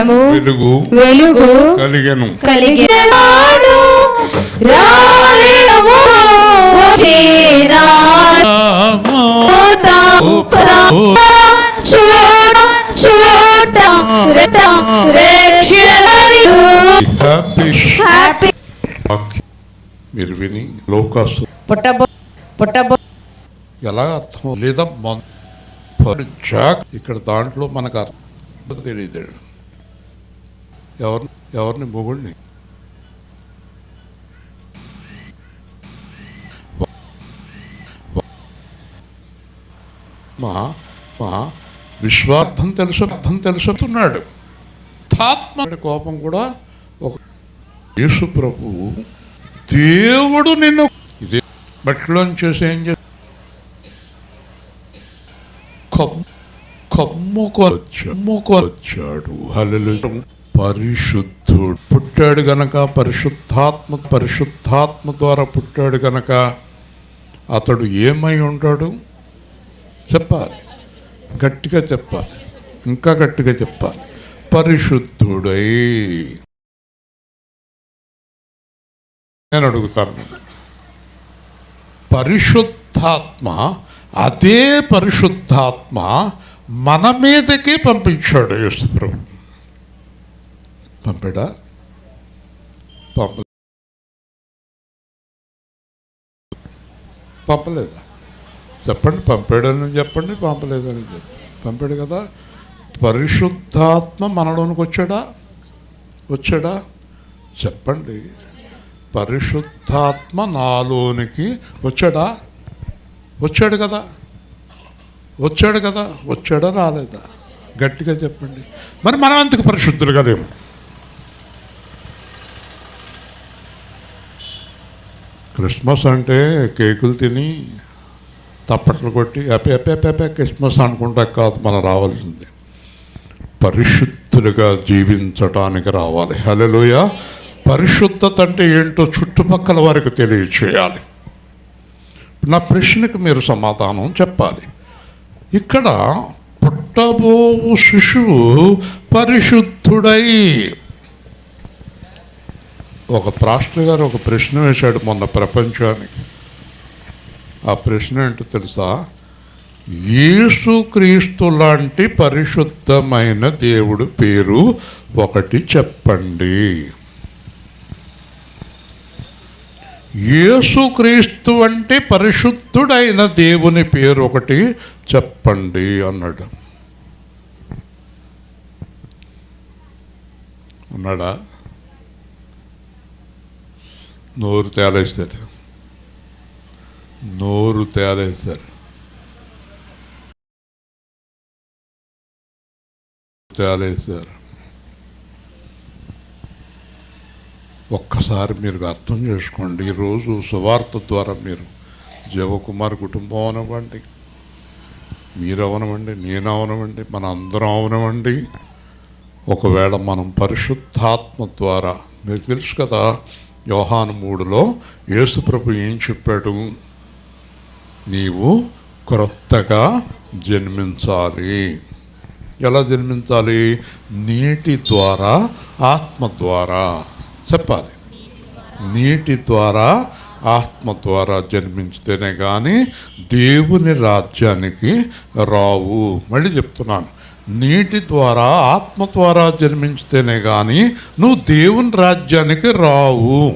కాలము వెలుగు వెలుగు కలిగెను. హ్యాపీ మీరు విని లోకాసు. పుట్టబో పుట్టబో ఎలా అర్థం? లేదా ఇక్కడ దాంట్లో మనకు అర్థం తెలియదు. ఎవరు ఎవరిని మొగుడిని? మా మా విశ్వార్థం తెలుసు అర్థం తెలుసుతున్నాడు. తాత్మ కోపం కూడా ఒక యేసు ప్రభు దేవుడు నిన్ను ఇదే బట్టలోని చేసి ఏం చేసి కమ్ముకొచ్చాడు. హలలు పరిశుద్ధుడు. పుట్టాడు గనక పరిశుద్ధాత్మ పరిశుద్ధాత్మ ద్వారా పుట్టాడు గనక అతడు ఏమై ఉంటాడు? చెప్పాలి. గట్టిగా చెప్పాలి. ఇంకా గట్టిగా చెప్పాలి. పరిశుద్ధుడై. నేను అడుగుతాను. పరిశుద్ధాత్మ అదే పరిశుద్ధాత్మ మన మీదకే పంపించాడు యేసుప్రభు. పంపాడా? పంప పంపలేదా? చెప్పండి పంపాడని చెప్పండి పంపలేదని చెప్పండి. పంపాడు కదా? పరిశుద్ధాత్మ మనలోనికి వచ్చాడా? వచ్చాడా? చెప్పండి. పరిశుద్ధాత్మ నాలోనికి వచ్చాడా? వచ్చాడు కదా? వచ్చాడు కదా? వచ్చాడా రాలేదా? గట్టిగా చెప్పండి. మరి మనం ఎందుకు పరిశుద్ధులు కదేమో క్రిస్మస్ అంటే కేకులు తిని తప్పట్లు కొట్టి అపే క్రిస్మస్ అనుకుంటా కాదు మనం రావాల్సింది. పరిశుద్ధులుగా జీవించటానికి రావాలి. హలోయ పరిశుద్ధత అంటే ఏంటో చుట్టుపక్కల వారికి తెలియచేయాలి. నా ప్రశ్నకు మీరు సమాధానం చెప్పాలి. ఇక్కడ పుట్టబోవు శిశువు పరిశుద్ధుడై ఒక ప్రాస్టర్ గారు ఒక ప్రశ్న వేశాడు మొన్న ప్రపంచానికి. ఆ ప్రశ్న ఏంటో తెలుసా? యేసుక్రీస్తు లాంటి పరిశుద్ధమైన దేవుడు పేరు ఒకటి చెప్పండి. యేసుక్రీస్తు అంటే పరిశుద్ధుడైన దేవుని పేరు ఒకటి చెప్పండి అన్నాడు. అన్నాడా నోరు తేలేస్తారు నోరు తేలేస్తారు తేలేస్తారు ఒక్కసారి మీరు అర్థం చేసుకోండి. ఈరోజు సువార్త ద్వారా మీరు జవకుమార్ కుటుంబం అనవ్వండి మీరు అవనవండి నేను అవనవండి మన అందరం అవనవండి ఒకవేళ మనం పరిశుద్ధాత్మ ద్వారా మీరు తెలుసు కదా యోహాను మూడులో యేసుప్రభు ఏం చెప్పాడు? నీవు క్రొత్తగా జన్మించాలి. ఎలా జన్మించాలి? నీటి ద్వారా ఆత్మ ద్వారా. చెప్పాలి. నీటి ద్వారా ఆత్మ ద్వారా జన్మించితేనే కానీ దేవుని రాజ్యానికి రావు. మళ్ళీ చెప్తున్నాను. నీటి ద్వారా ఆత్మ ద్వారా జన్మించితేనే కానీ నువ్వు దేవుని రాజ్యానికి రావు.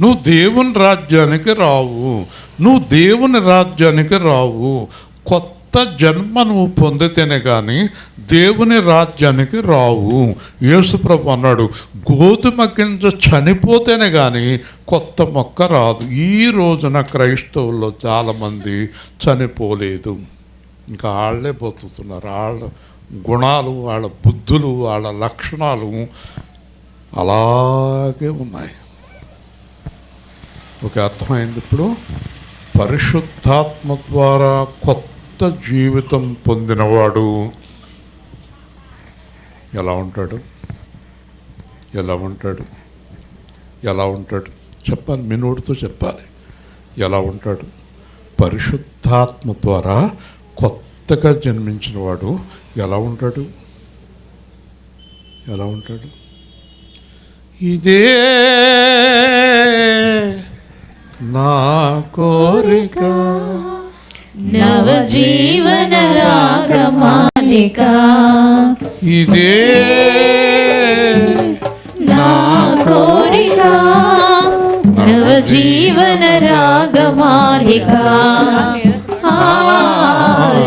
నువ్వు దేవుని రాజ్యానికి రావు. నువ్వు దేవుని రాజ్యానికి రావు. కొత్త జన్మ నువ్వు పొందితేనే కానీ దేవుని రాజ్యానికి రావు. యేసుప్రభు అన్నాడు గోధుమ గింజ చనిపోతేనే కానీ కొత్త మొక్క రాదు. ఈ రోజున క్రైస్తవుల్లో చాలామంది చనిపోలేదు. ఇంకా వాళ్ళే బతుకుతున్నారు వాళ్ళ గుణాలు వాళ్ళ బుద్ధులు వాళ్ళ లక్షణాలు అలాగే ఉన్నాయి. ఒక అర్థమైంది ఇప్పుడు? పరిశుద్ధాత్మ ద్వారా కొత్త జీవితం పొందినవాడు ఎలా ఉంటాడు? ఎలా ఉంటాడు? ఎలా ఉంటాడు? చెప్పాలి మీ నోటితో చెప్పాలి. ఎలా ఉంటాడు? పరిశుద్ధాత్మ ద్వారా కొత్తగా జన్మించిన వాడు ఎలా ఉంటాడు? ఎలా ఉంటాడు? ఇదే నా కోరిక. నవజీవన రాగమాలిక. ఇదే నా కోరిక. నవజీవన రాగమాలిక.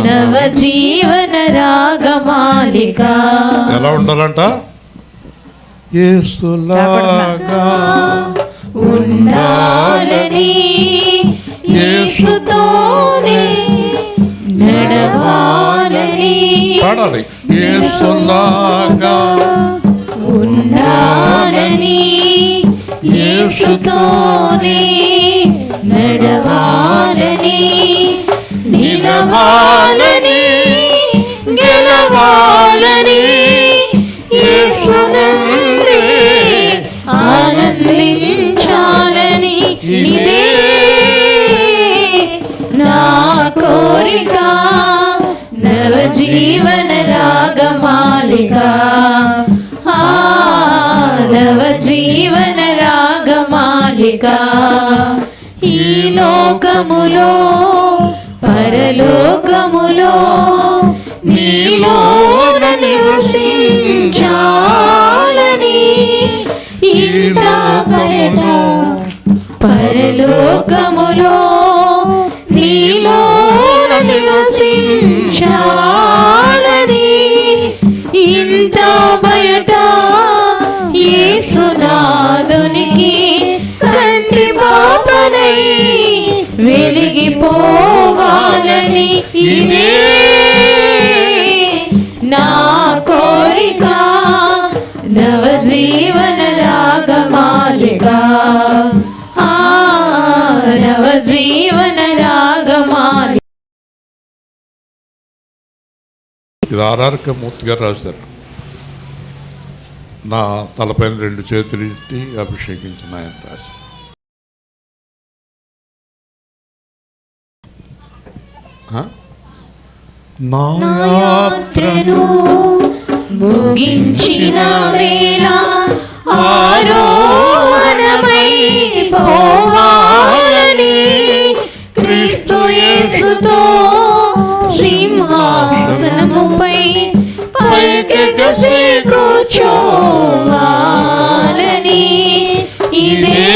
ఆ, నవజీవన రాగమాలిక. ఎలా ఉండాలంట? ఏసులాగా ఉండాలని యేసుతోనే నడవాలని పాడాలి. ఏసులాగా ఉండాలని యేసుతోనే నడవాలని గెలవాలని గెలవాలని యేసునందే ఆనందించాలని ఇదే నా కోరిక నవజీవన రాగమాలిక. ఆ, నవజీవన రాగమాలిక. ఈ లోకములో పరలోకములో నీలోన నివసించాలని ఇంత బయట పరలోకములో నీలోన నివసించాలని వెలిగిపోవాలని ఇదే నా కోరిక. నవజీవన రాగమాలిక. ఆ నవజీవన రాగమాలిక. ఇది ఆర్ఆర్క మూర్తి గారు రాశారు. నా తలపైన రెండు చేతులు ఇట్టి అభిషేకించిన ఆయన రాశారు. నా యాత్రను ముగించిన వేళ ఆరోహణమై పోవాలని క్రీస్తు యేసుతో సింహాసనముపై పైకెగసి కూర్చోవాలని ఇదే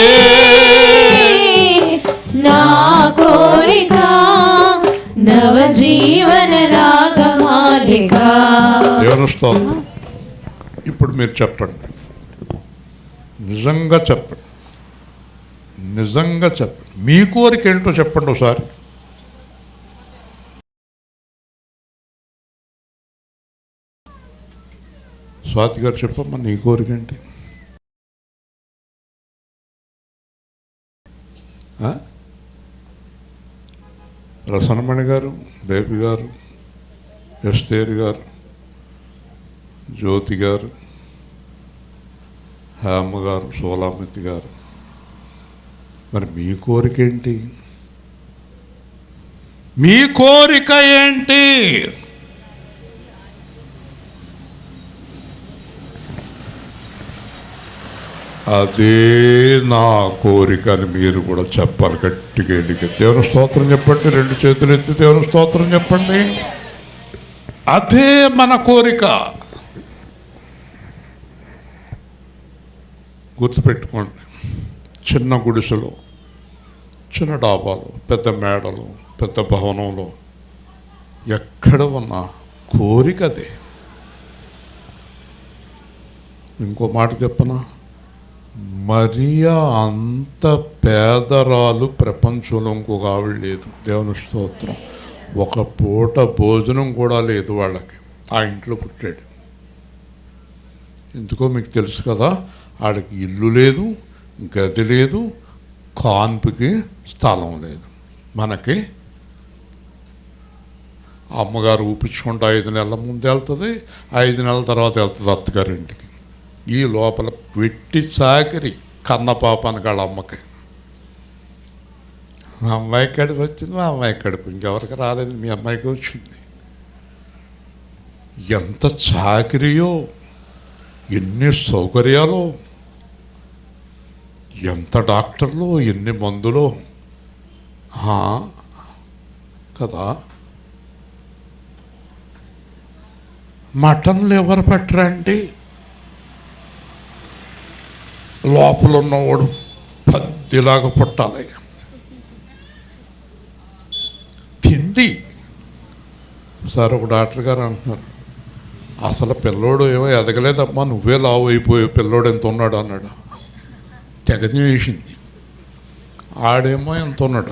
నవజీవన రాగమాలిక దేవుని స్తోత్రం ఇప్పుడు మీరు చెప్పండి. నిజంగా చెప్పండి. నిజంగా చెప్పండి. మీ కోరిక ఏంటో చెప్పండి ఒకసారి. స్వాతి గారు చెప్పమ్మా నీ కోరిక ఏంటి? రసనమణి గారు బేబీ గారు ఎస్టేర్ గారు జ్యోతి గారు హేమ గారు సోలామితి గారు. మరి మీ కోరిక ఏంటి? మీ కోరిక ఏంటి? అదే నా కోరిక అని మీరు కూడా చెప్పాలి గట్టిగా ఎన్నిక దేవుని స్తోత్రం చెప్పండి రెండు చేతులు ఎత్తి దేవుని స్తోత్రం చెప్పండి. అదే మన కోరిక. గుర్తుపెట్టుకోండి చిన్న గుడిసెలు చిన్న డాబాలు పెద్ద మేడలు పెద్ద భవనంలో ఎక్కడ ఉన్న కోరిక అదే. ఇంకో మాట చెప్పనా? మరియా అంత పేదరాలు ప్రపంచంలో ఇంకొక ఆవిడ లేదు. దేవుని స్తోత్రం. ఒక పూట భోజనం కూడా లేదు వాళ్ళకి. ఆ ఇంట్లో పుట్టాడు. ఎందుకో మీకు తెలుసు కదా ఆడికి ఇల్లు లేదు గది లేదు కాన్పుకి స్థలం లేదు. మనకి అమ్మగారు ఊపించుకుంటే ఐదు నెలల ముందు వెళ్తుంది ఐదు నెలల తర్వాత వెళ్తుంది అత్తగారింటికి. ఈ లోపల పెట్టి చాకరి కన్న పాపానికి వాళ్ళ అమ్మకి. మా అమ్మాయి కడుపు వచ్చింది మా అమ్మాయి కడుపు ఇంకెవరికి రాలేదు మీ అమ్మాయికి వచ్చింది. ఎంత చాకరియో ఎన్ని సౌకర్యాలు ఎంత డాక్టర్లు ఎన్ని మందులు. కదా. మటన్లు ఎవరు పెట్టరండి? లోపల ఉన్నవాడు పద్దిలాగా పుట్టాలి. తిండి. సార్ ఒక డాక్టర్ గారు అంటున్నారు అసలు పిల్లోడు ఏమో ఎదగలేదమ్మా నువ్వే లావు అయిపోయావు పిల్లోడు ఎంత ఉన్నాడు? అన్నాడు. తెగని వేసింది ఆడేమో ఎంత ఉన్నాడు?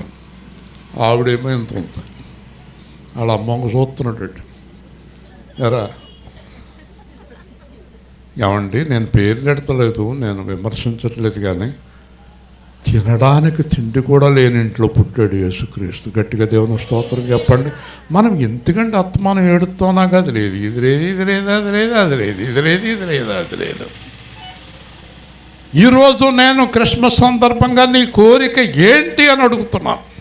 ఆవిడేమో ఎంత ఉంది? వాళ్ళ అమ్మకు చూస్తున్నాడు. ఎరా ఏమండి నేను పేరు పెడతలేదు నేను విమర్శించట్లేదు కానీ తినడానికి తిండి కూడా లేని ఇంట్లో పుట్టాడు యేసుక్రీస్తు. గట్టిగా దేవుని స్తోత్రం చెప్పండి. మనం ఎందుకంటే ఆత్మానం ఏడుతోనా అది లేదు ఇది లేదు ఇది లేదు అది లేదు అది లేదు ఇది లేదు ఇది లేదు అది లేదు. ఈరోజు నేను క్రిస్మస్ సందర్భంగా నీ కోరిక ఏంటి అని అడుగుతున్నాను.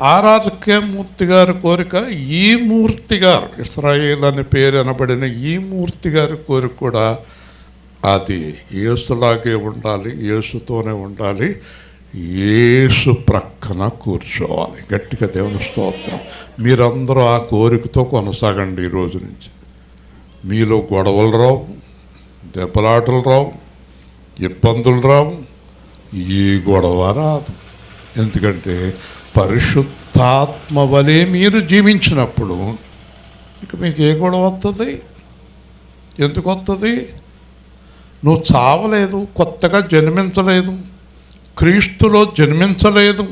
ఆర్ఆర్కే మూర్తి గారి కోరిక ఈ మూర్తి గారు ఇస్రాయేల్ అనే పేరు అనబడిన ఈ మూర్తి గారి కోరిక కూడా అది యేసులాగే ఉండాలి యేసుతోనే ఉండాలి యేసు ప్రక్కన కూర్చోవాలి. గట్టిగా దేవుని స్తోత్రం. మీరందరూ ఆ కోరికతో కొనసాగండి ఈ రోజు నుంచి. మీలో గొడవలు రావు దెబ్బలాటలు రావు ఇబ్బందులు రావు ఈ గొడవ రాదు. ఎందుకంటే పరిశుద్ధాత్మ వలె మీరు జీవించినప్పుడు ఇక మీకు ఏ గొడవ వస్తుంది ఎందుకు వస్తుంది నువ్వు చావలేదు కొత్తగా జన్మించలేదు క్రీస్తులో జన్మించలేదు.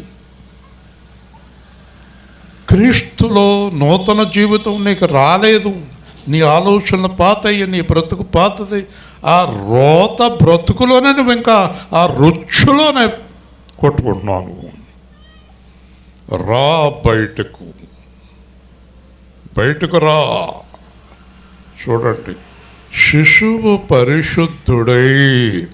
క్రీస్తులో నూతన జీవితం నీకు రాలేదు. నీ ఆలోచనలు పాతయ్యి నీ బ్రతుకు పాతది. ఆ రోత బ్రతుకులోనే నువ్వు ఇంకా ఆ రుచులోనే కొట్టుకుంటున్నావు. రా బయటకు. బయటకు రా. చూడండి. శిశువు పరిశుద్ధుడై.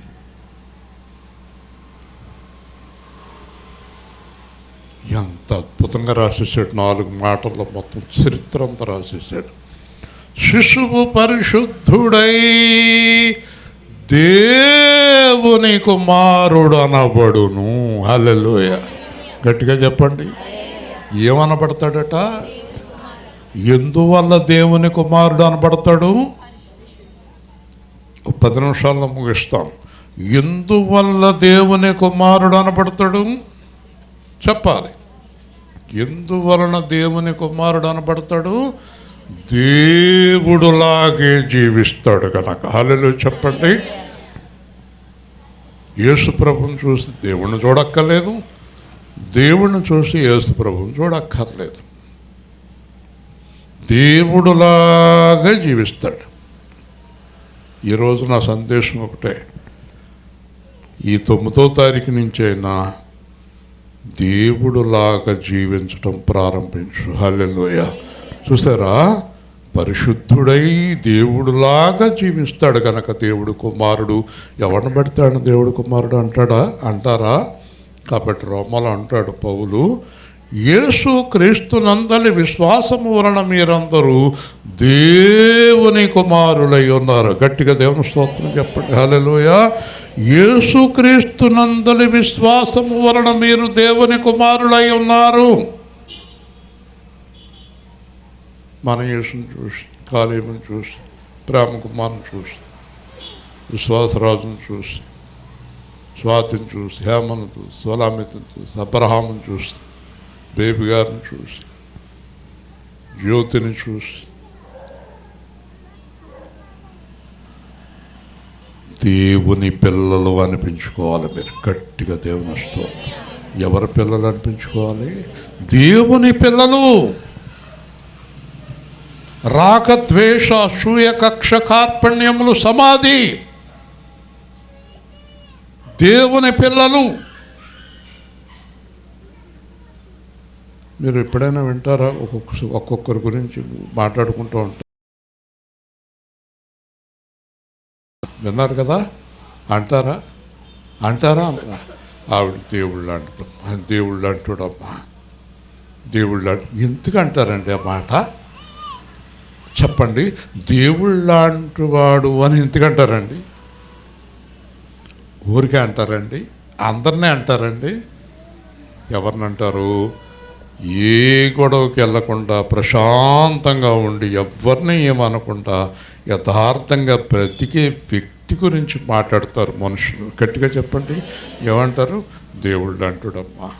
ఎంత అద్భుతంగా రాసేసాడు. నాలుగు మాటల్లో మొత్తం చరిత్ర అంతా రాసేసాడు. శిశువు పరిశుద్ధుడై దేవుని కుమారుడు అనబడును హల్లెలూయ. గట్టిగా చెప్పండి. ఏమనబడతాడట? ఎందువల్ల దేవుని కుమారుడు అనబడతాడు? పది నిమిషాల్లో ముగిస్తాం ఎందువల్ల దేవుని కుమారుడు అనబడతాడు? చెప్పాలి. ఎందువలన దేవుని కుమారుడు అనబడతాడు? దేవుడులాగే జీవిస్తాడు కనుక హాలలో చెప్పండి. యేసు ప్రభుని చూసి దేవుణ్ణి చూడక్కర్లేదు. దేవుణ్ణి చూసి యేసు ప్రభువుని చూడక్కర్లేదు. దేవుడులాగా జీవిస్తాడు. ఈరోజు నా సందేశం ఒకటే. ఈ తొమ్మిదో తారీఖు నుంచి అయినా దేవుడులాగా జీవించటం ప్రారంభించు. హల్లెలోయ. చూసారా? పరిశుద్ధుడై దేవుడులాగా జీవిస్తాడు గనక దేవుడు కుమారుడు. ఎవరిని పెడతాడు దేవుడు కుమారుడు అంటాడా? అంటారా? కాబట్టి రోమలు అంటాడు పౌలు యేసు క్రీస్తునందలి విశ్వాసము వలన మీరందరూ దేవుని కుమారులై ఉన్నారు. గట్టిగా దేవుని స్తోత్రం చెప్పండి. హల్లెలూయ. యేసు క్రీస్తునందలి విశ్వాసము వలన మీరు దేవుని కుమారులై ఉన్నారు. మన యేసుని చూసి కాలేముని చూసి ప్రేమ కుమారుని చూసి విశ్వాసరాజును చూసి స్వాతిని చూసి హేమను చూసి సోలామితను చూసి అబ్రహామును చూసి బేబీ గారిని చూసి జ్యోతిని చూసి దేవుని పిల్లలు అనిపించుకోవాలి మీరు. గట్టిగా దేవుని వస్తుంది ఎవరి పిల్లలు అనిపించుకోవాలి? దేవుని పిల్లలు. రాగద్వేష అసూయ కక్ష కార్పణ్యములు సమాధి. దేవుని పిల్లలు. మీరు ఎప్పుడైనా వింటారా? ఒక్కొక్క ఒక్కొక్కరి గురించి మాట్లాడుకుంటూ ఉంటారు విన్నారు కదా? అంటారా? అంటారా? అంటారా? ఆవిడ దేవుళ్ళు అంటాం దేవుళ్ళు అంటాడమ్మా. దేవుళ్ళు ఎందుకు అంటారండి ఆ మాట? చెప్పండి. దేవుడు వాడు అని ఎందుకంటారండి? ఊరికే అంటారండి అందరినీ అంటారండి. ఎవరిని అంటారు ఏ గొడవకి వెళ్ళకుండా ప్రశాంతంగా ఉండి ఎవరిని ఏమనకుండా యథార్థంగా బ్రతికే వ్యక్తి గురించి మాట్లాడతారు మనుషులు. గట్టిగా చెప్పండి. ఏమంటారు? దేవుళ్ళు అంటుడమ్మా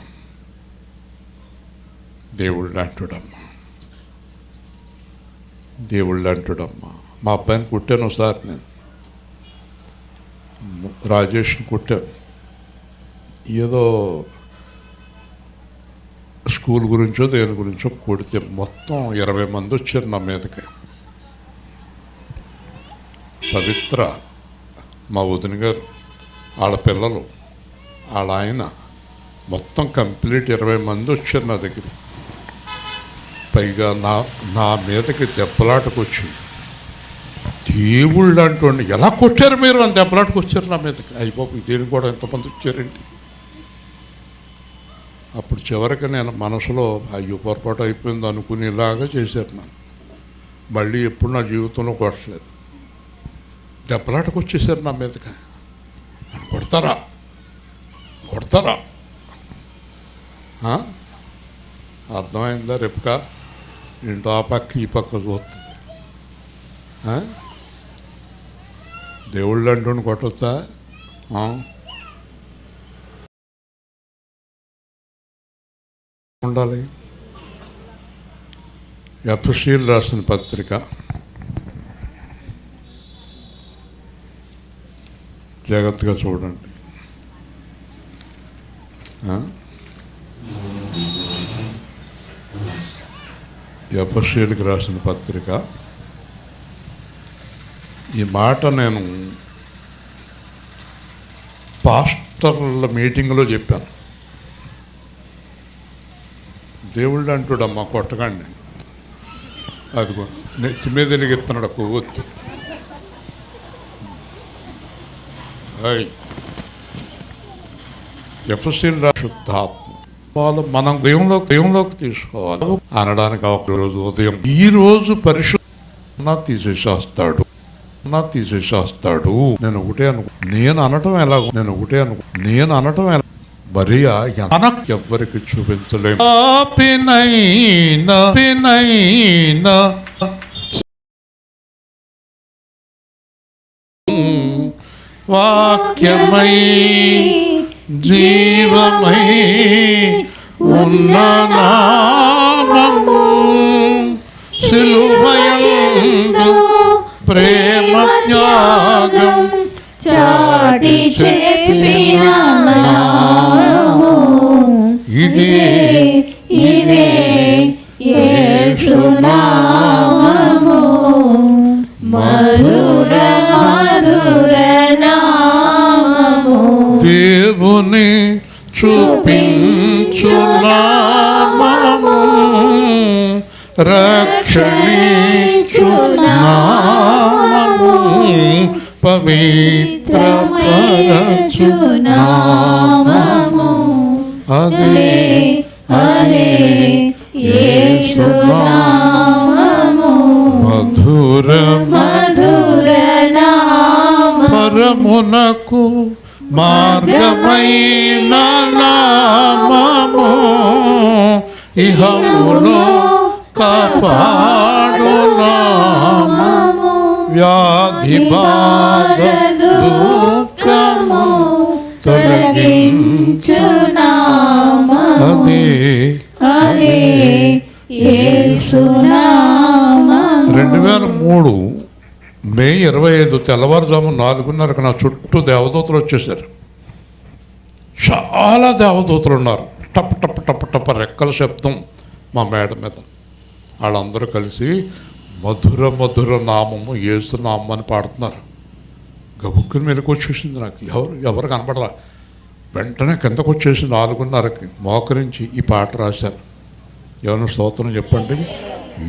దేవుళ్ళు అంటుడమ్మా దేవుళ్ళు అంటుడమ్మా మా అబ్బాయిని కుట్టాను ఒకసారి నేను. రాజేష్ని కొట్టారు ఏదో స్కూల్ గురించో దేని గురించో కొడితే మొత్తం ఇరవై మంది వచ్చారు నా మీదకి పవిత్ర మా వదిన గారు వాళ్ళ పిల్లలు వాళ్ళ ఆయన మొత్తం కంప్లీట్ ఇరవై మంది వచ్చారు నా దగ్గర పైగా నా నా మీదకి దెబ్బలాటకు వచ్చింది దేవుళ్ళు అంటుండి ఎలా కొట్టారు మీరు? అని దెబ్బలాటకు వచ్చారు నా మీదకి. అయిపోయి దేని కూడా ఎంతమంది వచ్చారండి? అప్పుడు చివరికి నేను మనసులో అయ్యో పొరపాటు అయిపోయింది అనుకునేలాగా చేశారు నన్ను. మళ్ళీ ఎప్పుడు నా జీవితంలో కొట్టలేదు. దెబ్బలాటకు వచ్చేసారు నా మీదకి. కొడతారా? కొడతారా? అర్థమైందా రేపుక? ఏంటో ఆ పక్క ఈ పక్క చూస్తుంది. దేవుళ్ళు అంటూ కొట్టొచ్చా ఉండాలి. ఎఫ్సీల్ రాసిన పత్రిక. జాగ్రత్తగా చూడండి. ఎఫ్సీల్కి రాసిన పత్రిక. ఈ మాట నేను పాస్టర్ల మీటింగ్లో చెప్పాను. దేవుళ్ళు అంటాడమ్మా కొట్టకండి. అదిగో నెత్తి మీద వెలిగిస్తున్నాడు కొవ్వొత్తి. ఎఫ్సీల్ రాశుద్ధాత్మ వాళ్ళు మనం దయంలోకి దయంలోకి తీసుకోవాలి. అనడానికి ఒక రోజు ఉదయం. ఈ రోజు పరిశుద్ధ తీసేసేస్తాడు. నా తీసేసేస్తాడు. నేను ఒకటే అను నేను అనటం ఎలా నేను ఒకటే అను నేను అనటం ఎలా మరియా మనకు ఎవ్వరికి చూపించలేము వాక్యమై జీవమై ఉన్న నామము సిలువయందు ప్రేమ త్యాగం చాటి చెప్పిన ఇదే పరమునకు మార్గమైన నామము ఇహములో కాపాడు వ్యాధి బాధ దుఃఖము తొలగించు నామము. అదే అదే యేసునామము రెండు వేల మూడు మే ఇరవై ఐదు తెల్లవారుజాము నాలుగున్నరకు నా చుట్టూ దేవదూతలు వచ్చేసారు చాలా దేవదూతలు ఉన్నారు. టప్ టప్ టప్ టప్ రెక్కల శబ్దం మా మేడ మీద. వాళ్ళందరూ కలిసి మధుర మధుర నామము ఏసు నామని అని పాడుతున్నారు. గబుక్కుని మీదకి వచ్చేసింది నాకు. ఎవరు ఎవరు కనపడరా వెంటనే కిందకు వచ్చేసి నాలుగున్నరకి మోకరించి ఈ పాట రాశాను ఏమైనా స్తోత్రం చెప్పండి?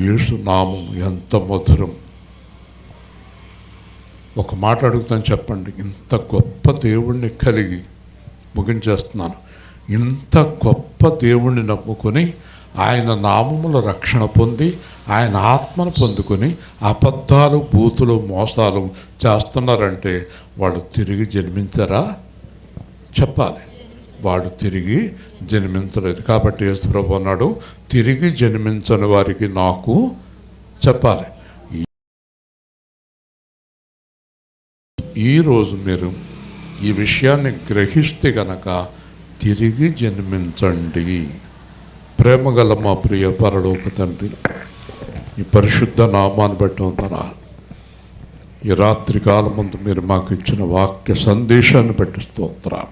యేసు నామం ఎంత మధురం. ఒక మాట అడుగుతాను చెప్పండి. ఇంత గొప్ప దేవుణ్ణి కలిగి ముగించేస్తున్నాను. ఇంత గొప్ప దేవుణ్ణి నమ్ముకొని ఆయన నామముల రక్షణ పొంది ఆయన ఆత్మను పొందుకొని అబద్ధాలు బూతులు మోసాలు చేస్తున్నారంటే వాళ్ళు తిరిగి జన్మించరా? చెప్పాలి. వాడు తిరిగి జన్మించలేదు. కాబట్టి యేసుప్రభు అన్నాడు తిరిగి జన్మించని వారికి నాకు చెప్పాలి. ఈరోజు మీరు ఈ విషయాన్ని గ్రహిస్తే గనక తిరిగి జన్మించండి. ప్రేమగల మా ప్రియ పరలోక తండ్రి ఈ పరిశుద్ధ నామాన్ని బట్టి ఉందరా ఈ రాత్రి కాలం ముందు మీరు మాకు ఇచ్చిన వాక్య సందేశాన్ని బట్టి స్తోత్ర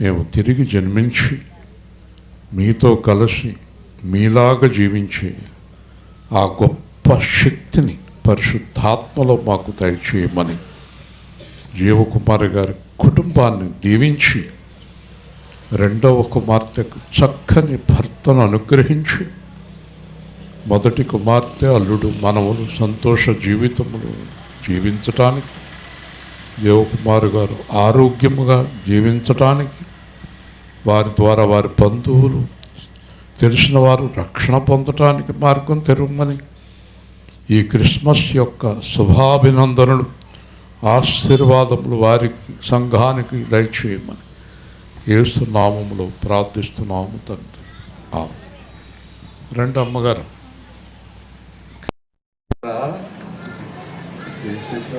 మేము తిరిగి జన్మించి మీతో కలిసి మీలాగా జీవించే ఆ గొప్ప శక్తిని పరిశుద్ధాత్మలో మాకు దయచేయమని జీవకుమారి గారి కుటుంబాన్ని దీవించి రెండవ కుమార్తెకు చక్కని భర్తను అనుగ్రహించి మొదటి కుమార్తె అల్లుడు మనవులు సంతోష జీవితములు జీవించటానికి దేవకుమారు గారు ఆరోగ్యముగా జీవించటానికి వారి ద్వారా వారి బంధువులు తెలిసిన వారు రక్షణ పొందటానికి మార్గం తెరుమని ఈ క్రిస్మస్ యొక్క శుభాభినందనలు ఆశీర్వాదములు వారికి సంఘానికి దయచేయమని యేసు ప్రార్థిస్తున్నాము తండ్రి. ఆమె రెండు అమ్మగారు.